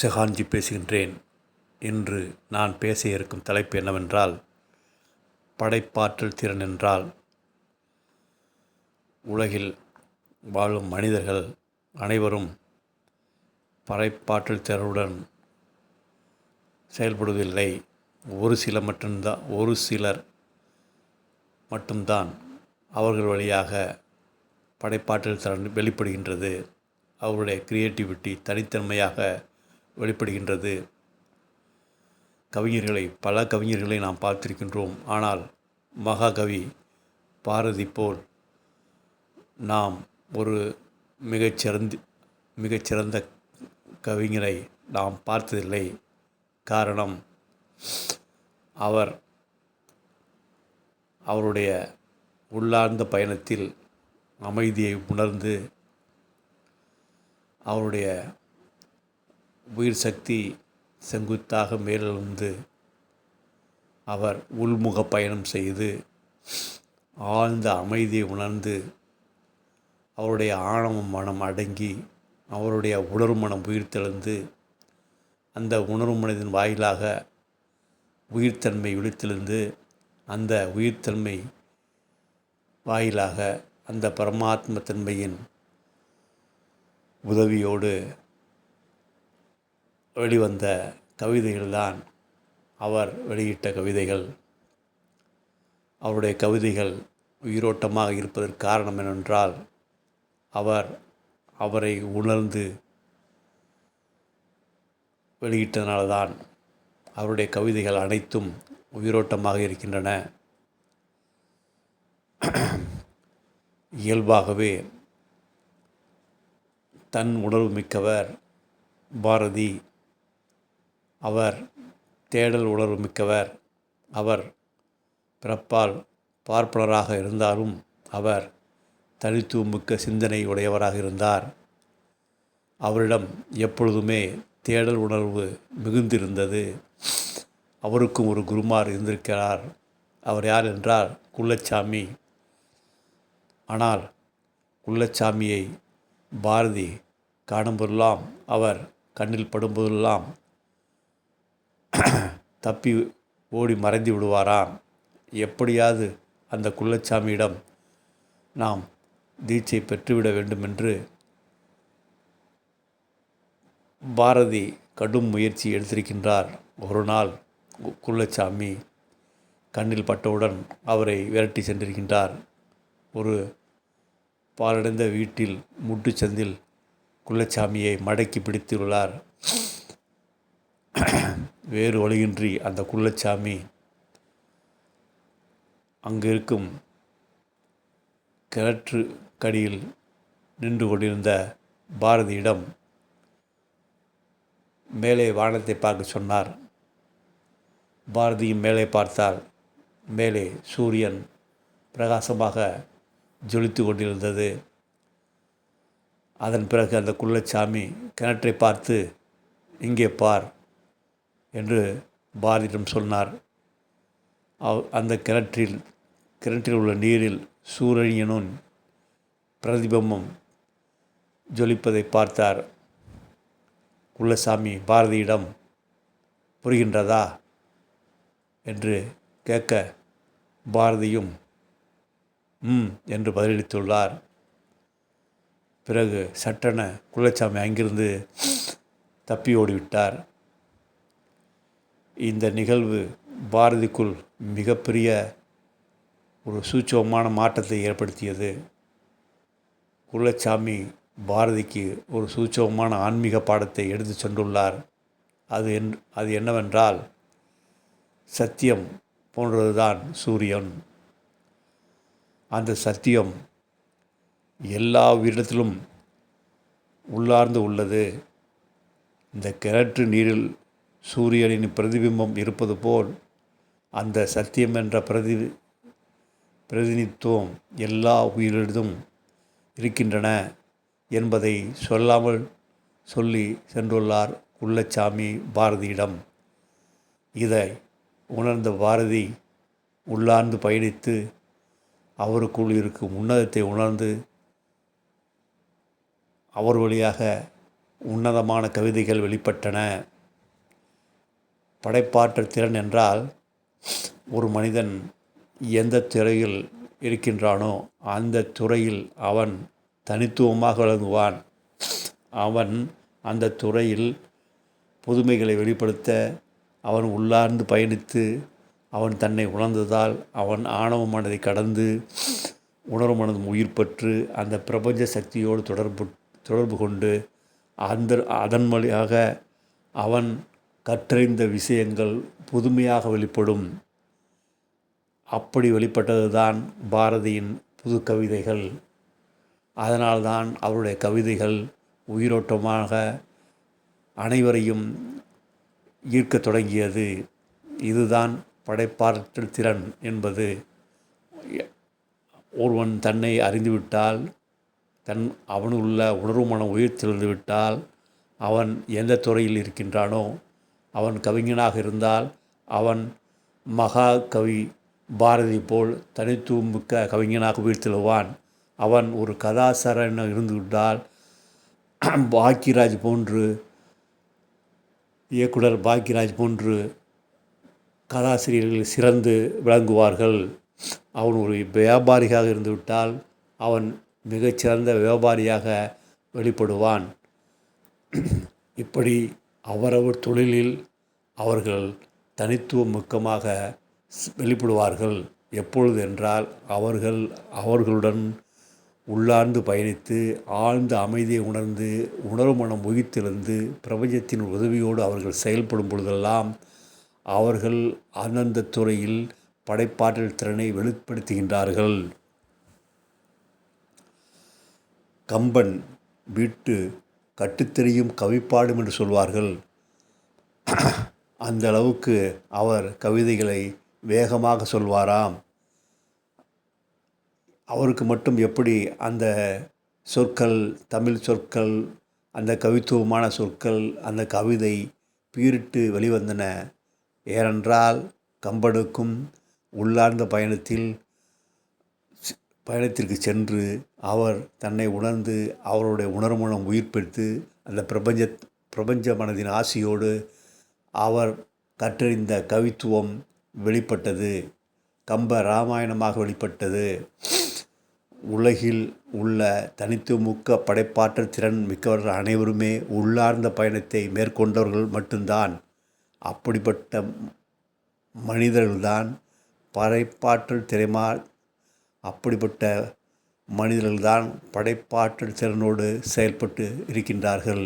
செஹான்ஜி பேசுகின்றேன் இன்று நான் பேச இருக்கும் தலைப்பு என்னவென்றால் படைப்பாற்றல் திறன் என்றால் உலகில் வாழும் மனிதர்கள் அனைவரும் படைப்பாற்றல் திறனுடன் செயல்படுவதில்லை. ஒரு சில மட்டும்தான் ஒரு சிலர் மட்டும்தான் அவர்கள் வழியாக படைப்பாற்றல் திறன் வெளிப்படுகின்றது. அவருடைய கிரியேட்டிவிட்டி தனித்தன்மையாக வெளிப்படுகின்றது. கவிஞர்களை பல கவிஞர்களை நாம் பார்த்திருக்கின்றோம். ஆனால் மகாகவி பாரதி போல் நாம் ஒரு மிகச்சிறந்த மிகச்சிறந்த கவிஞரை நாம் பார்த்ததில்லை. காரணம் அவர் அவருடைய உள்ளார்ந்த பயணத்தில் அமைதியை உணர்ந்து அவருடைய உயிர் சக்தி செங்குத்தாக மேலெழுந்து அவர் உள்முக பயணம் செய்து ஆழ்ந்த அமைதியை உணர்ந்து அவருடைய ஆணவ மனம் அடங்கி அவருடைய உணர்வு மனம் உயிர்த்தெழுந்து அந்த உணர்வு மனதின் வாயிலாக உயிர்த்தன்மை விழித்தெழுந்து அந்த உயிர்த்தன்மை வாயிலாக அந்த பரமாத்ம தன்மையின் உதவியோடு வெளிவந்த கவிதைகள்தான் அவர் வெளியிட்ட கவிதைகள். அவருடைய கவிதைகள் உயிரோட்டமாக இருப்பதற்கு காரணம் என்னென்றால் அவர் அவரை உணர்ந்து வெளியிட்டனால்தான் அவருடைய கவிதைகள் அனைத்தும் உயிரோட்டமாக இருக்கின்றன. இயல்பாகவே தன் உணர்வு மிக்கவர் பாரதி அவர் தேடல் உணர்வு மிக்கவர். அவர் பிறப்பால் பார்ப்பனராக இருந்தாலும் அவர் தனித்துவமிக்க சிந்தனை உடையவராக இருந்தார். அவரிடம் எப்பொழுதுமே தேடல் உணர்வு மிகுந்திருந்தது. அவருக்கும் ஒரு குருமார் இருந்திருக்கிறார். அவர் யார் என்றால் குள்ளச்சாமி. ஆனால் குள்ளச்சாமியை பாரதி காணும்போதெல்லாம் அவர் கண்ணில் படும்போதெல்லாம் தப்பி ஓடி மறைந்து விடுவாராம். எப்படியாவது அந்த குள்ளச்சாமியிடம் நாம் தீட்சை பெற்றுவிட வேண்டும் என்று பாரதி கடும் முயற்சி எடுத்திருக்கின்றார். ஒரு நாள் குள்ளச்சாமி கண்ணில் பட்டவுடன் அவரை விரட்டி சென்றிருக்கின்றார். ஒரு பாலடைந்த வீட்டில் முட்டுச்சந்தில் குள்ளச்சாமியை மடக்கி பிடித்துள்ளார். வேறு வழியின்றி அந்த குள்ளச்சாமி அங்கு இருக்கும் கிணற்று கடியில் நின்று கொண்டிருந்த பாரதியிடம் மேலே வானத்தை பார்க்க சொன்னார். பாரதியும் மேலே பார்த்தால் மேலே சூரியன் பிரகாசமாக ஜொலித்து கொண்டிருந்தது. அதன் பிறகு அந்த குள்ளச்சாமி கிணற்றை பார்த்து இங்கே பார் என்று பாரதியிடம் சொன்னார். அந்த கிணற்றில் கிணற்றில் உள்ள நீரில் சூரியனும் பிரதிபிம்பம் ஜொலிப்பதை பார்த்தார். குள்ளசாமி பாரதியிடம் புரிகின்றதா? என்று கேட்க பாரதியும் ம் என்று பதிலளித்துள்ளார். பிறகு சட்டென குள்ளச்சாமி அங்கிருந்து தப்பி ஓடிவிட்டார். இந்த நிகழ்வு பாரதிக்குள் மிகப்பெரிய ஒரு சூட்சமான மாற்றத்தை ஏற்படுத்தியது. குலச்சாமி பாரதிக்கு ஒரு சூட்சமான ஆன்மீக பாடத்தை எடுத்து சென்றுள்ளார். அது என் அது என்னவென்றால் சத்தியம் போன்றதுதான் சூரியன். அந்த சத்தியம் எல்லா உயிரிடத்திலும் உள்ளார்ந்து உள்ளது. இந்த கிணற்று நீரில் சூரியனின் பிரதிபிம்பம் இருப்பது போல் அந்த சத்தியம் என்ற பிரதி பிரதிநித்துவம் எல்லா உயிரிடத்தும் இருக்கின்றன என்பதை சொல்லாமல் சொல்லி சென்றுள்ளார் குள்ளச்சாமி பாரதியிடம். இதை உணர்ந்த பாரதி உள்ளார்ந்து பயணித்து அவருக்குள் இருக்கும் உன்னதத்தை உணர்ந்து அவர் வழியாக உன்னதமான கவிதைகள் வெளிப்பட்டன. படைப்பாற்றல் திறன் என்றால் ஒரு மனிதன் எந்த துறையில் இருக்கின்றானோ அந்த துறையில் அவன் தனித்துவமாக விளங்குவான். அவன் அந்த துறையில் புதுமைகளை வெளிப்படுத்த அவன் உள்ளார்ந்து பயணித்து அவன் தன்னை உணர்ந்ததால் அவன் ஆணவ மனதை கடந்து உணர்வு மனதும் உயிர் பெற்று அந்த பிரபஞ்ச சக்தியோடு தொடர்பு தொடர்பு கொண்டு அந்த அதன் வழியாக அவன் கற்றறிந்த விஷயங்கள் புதுமையாக வெளிப்படும். அப்படி வெளிப்பட்டது தான் பாரதியின் புது கவிதைகள். அதனால்தான் அவருடைய கவிதைகள் உயிரோட்டமாக அனைவரையும் ஈர்க்கத் தொடங்கியது. இதுதான் படைப்பாற்றல் திறன் என்பது. ஒருவன் தன்னை அறிந்துவிட்டால் தன் அவனுள்ள உணர்வு மனம் உயிர் தெளிந்து விட்டால் அவன் எந்த துறையில் இருக்கின்றானோ அவன் கவிஞனாக இருந்தால் அவன் மகா கவி பாரதி போல் தனித்துவம் மிக்க கவிஞனாக வீழ்த்திடுவான். அவன் ஒரு கதாசரன் இருந்துவிட்டால் பாக்கியராஜ் போன்று இயக்குனர் பாக்கியராஜ் போன்று கதாசிரியர்கள் சிறந்து விளங்குவார்கள். அவன் ஒரு வியாபாரியாக இருந்துவிட்டால் அவன் மிகச்சிறந்த வியாபாரியாக வெளிப்படுவான். இப்படி அவரவர் தொழிலில் அவர்கள் தனித்துவம் மிக்கமாக வெளிப்படுவார்கள். எப்பொழுது என்றால் அவர்கள் அவர்களுடன் உள்ளார்ந்து பயணித்து ஆழ்ந்த அமைதியை உணர்ந்து உணர்வு மனம் உயிர்த்தெழுந்து பிரபஞ்சத்தின் உதவியோடு அவர்கள் செயல்படும் பொழுதெல்லாம் அவர்கள் அந்தந்த துறையில் படைப்பாற்றல் திறனை வெளிப்படுத்துகின்றார்கள். கம்பன் வீட்டு கட்டுத்தெறியும் கவிப்பாடும் என்று சொல்வார்கள். அந்த அளவுக்கு அவர் கவிதைகளை வேகமாக சொல்வாராம். அவருக்கு மட்டும் எப்படி அந்த சொற்கள் தமிழ் சொற்கள் அந்த கவித்துவமான சொற்கள் அந்த கவிதை பீரிட்டு வெளிவந்தன. ஏனென்றால் கம்படுக்கும் உள்ளார்ந்த பயணத்தில் பயணத்திற்கு சென்று அவர் தன்னை உணர்ந்து அவருடைய உணர்மூலம் உயிர் பெற்று அந்த பிரபஞ்ச பிரபஞ்ச மனதின் ஆசையோடு அவர் கற்றறிந்த கவித்துவம் வெளிப்பட்டது. கம்ப ராமாயணமாக வெளிப்பட்டது. உலகில் உள்ள தனித்துவமுக்க படைப்பாற்றல் திறன் மிக்கவர்கள் அனைவருமே உள்ளார்ந்த பயணத்தை மேற்கொண்டவர்கள் மட்டும்தான். அப்படிப்பட்ட மனிதர்கள்தான் படைப்பாற்றல் திறமா அப்படிப்பட்ட மனிதர்கள்தான் படைப்பாற்றல் திறனோடு செயல்பட்டு இருக்கின்றார்கள்.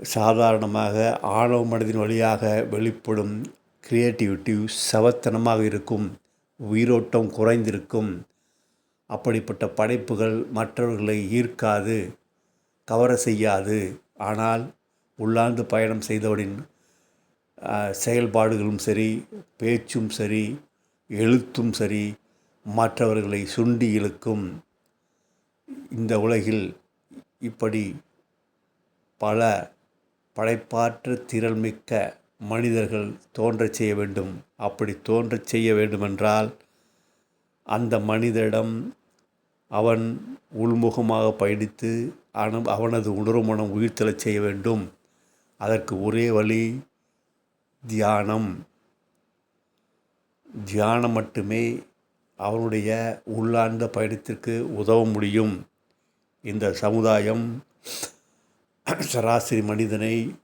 சாதாரணமாக ஆணவ மனதின் வழியாக வெளிப்படும் கிரியேட்டிவிட்டி சவத்தனமாக இருக்கும் உயிரோட்டம் குறைந்திருக்கும். அப்படிப்பட்ட படைப்புகள் மற்றவர்களை ஈர்க்காது கவர செய்யாது. ஆனால் உள்ளாந்து பயணம் செய்தவரின் செயல்பாடுகளும் சரி பேச்சும் சரி எழுத்தும் சரி மற்றவர்களை சுண்டி இழுக்கும். இந்த உலகில் இப்படி பல படைப்பாற்ற திறன்மிக்க மனிதர்கள் தோன்றச் செய்ய வேண்டும். அப்படி தோன்றச் செய்ய வேண்டுமென்றால் அந்த மனிதரிடம் அவன் உள்முகமாக பயணித்து அனு அவனது உணர்வு மனம் உயிர்த்தெழச் செய்ய வேண்டும். அதற்கு ஒரே வழி தியானம். தியானம் மட்டுமே அவனுடைய உள்ளார்ந்த பயணத்திற்கு உதவ முடியும். இந்த சமுதாயம் சராசரி மனிதனை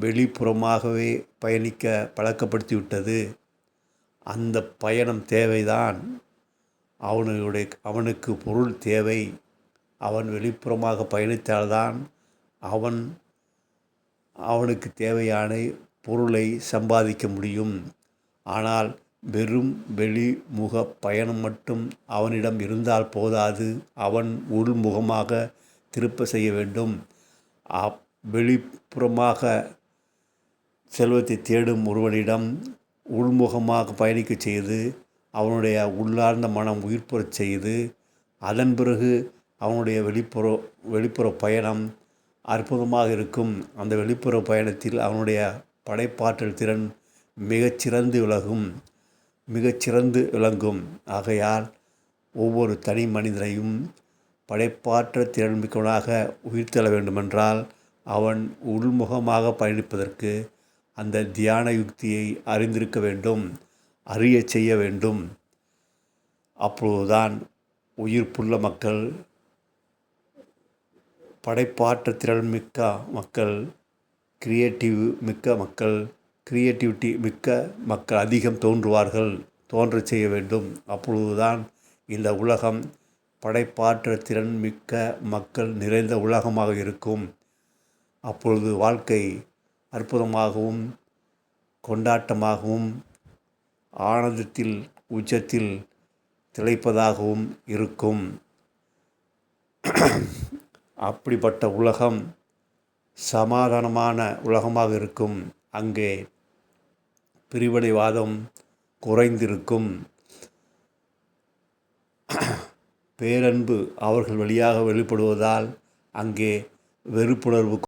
வெளிப்புறமாகவே பயணிக்க பழக்கப்படுத்திவிட்டது. அந்த பயணம் தேவைதான். அவனுடைய அவனுக்கு பொருள் தேவை. அவன் வெளிப்புறமாக பயணித்தால்தான் அவன் அவனுக்கு தேவையான பொருளை சம்பாதிக்க முடியும். ஆனால் வெறும் வெளிமுக பயணம் மட்டும் அவனிடம் இருந்தால் போதாது. அவன் உள்முகமாக திருப்ப செய்ய வேண்டும். வெளிப்புறமாக செல்வத்தை தேடும் ஒருவனிடம் உள்முகமாக பயணிக்க செய்து அவனுடைய உள்ளார்ந்த மனம் உயிர்ப்புறச் செய்து அதன் பிறகு அவனுடைய வெளிப்புற வெளிப்புற பயணம் அற்புதமாக இருக்கும். அந்த வெளிப்புற பயணத்தில் அவனுடைய படைப்பாற்றல் திறன் மிகச்சிறந்து விலகும். மிகச்சிறந்து விளங்கும். ஆகையால் ஒவ்வொரு தனி மனிதனையும் படைப்பாற்ற திறன்மிக்கவனாக உயிர்த்தெழ வேண்டுமென்றால் அவன் உள்முகமாக பயணிப்பதற்கு அந்த தியான யுக்தியை அறிந்திருக்க வேண்டும் அறியச் செய்ய வேண்டும். அப்பொழுதுதான் உயிர்ப்புள்ள மக்கள் படைப்பாற்ற திறன் மிக்க மக்கள் கிரியேட்டிவ் மிக்க மக்கள் கிரியேட்டிவிட்டி மிக்க மக்கள் அதிகம் தோன்றுவார்கள் தோன்றச் செய்ய வேண்டும். அப்பொழுதுதான் இந்த உலகம் படைப்பாற்ற திறன் மிக்க மக்கள் நிறைந்த உலகமாக இருக்கும். அப்பொழுது வாழ்க்கை அற்புதமாகவும் கொண்டாட்டமாகவும் ஆனந்தத்தில் உச்சத்தில் திளைப்பதாகவும் இருக்கும். அப்படிப்பட்ட உலகம் சமாதானமான உலகமாக இருக்கும். அங்கே பிரிவினைவாதம் குறைந்திருக்கும். பேரன்பு அவர்கள் வழியாக வெளிப்படுவதால் அங்கே வெறுப்புணர்வு